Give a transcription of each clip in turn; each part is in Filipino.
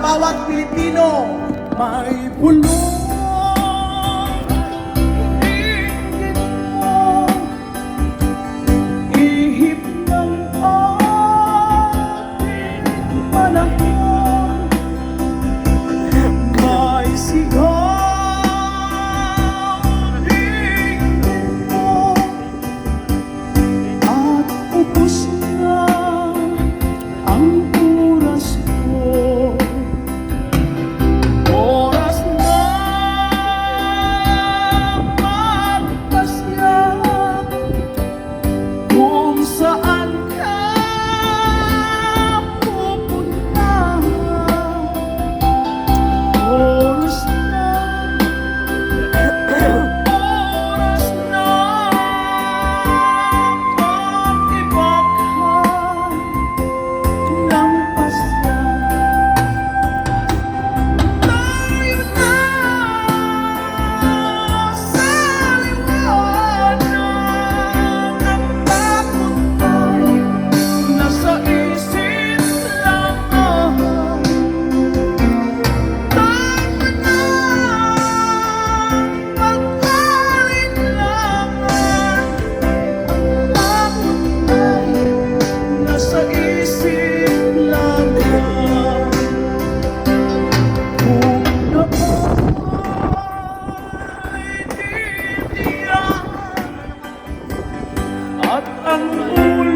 bawat Pilipino may pulong Ingin mo Ihip ng ating May sigaw Ingin At upos na ang At ang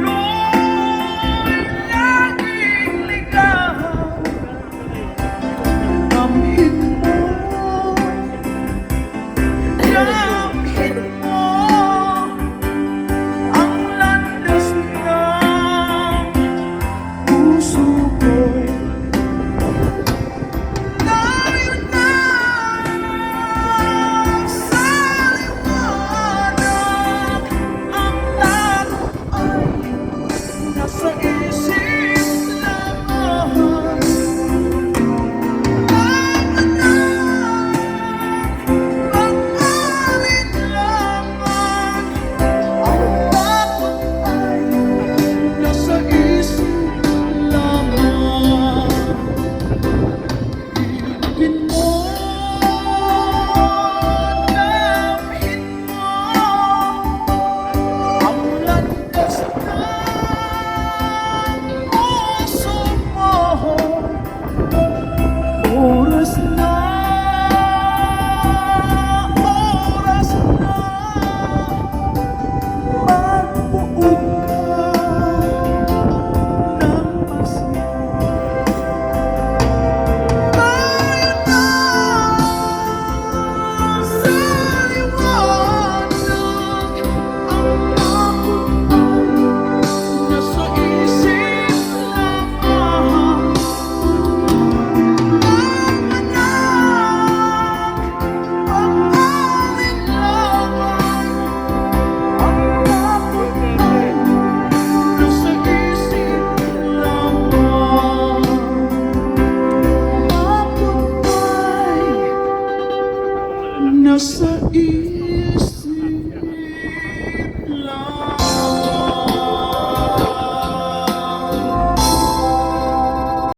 nossa ir.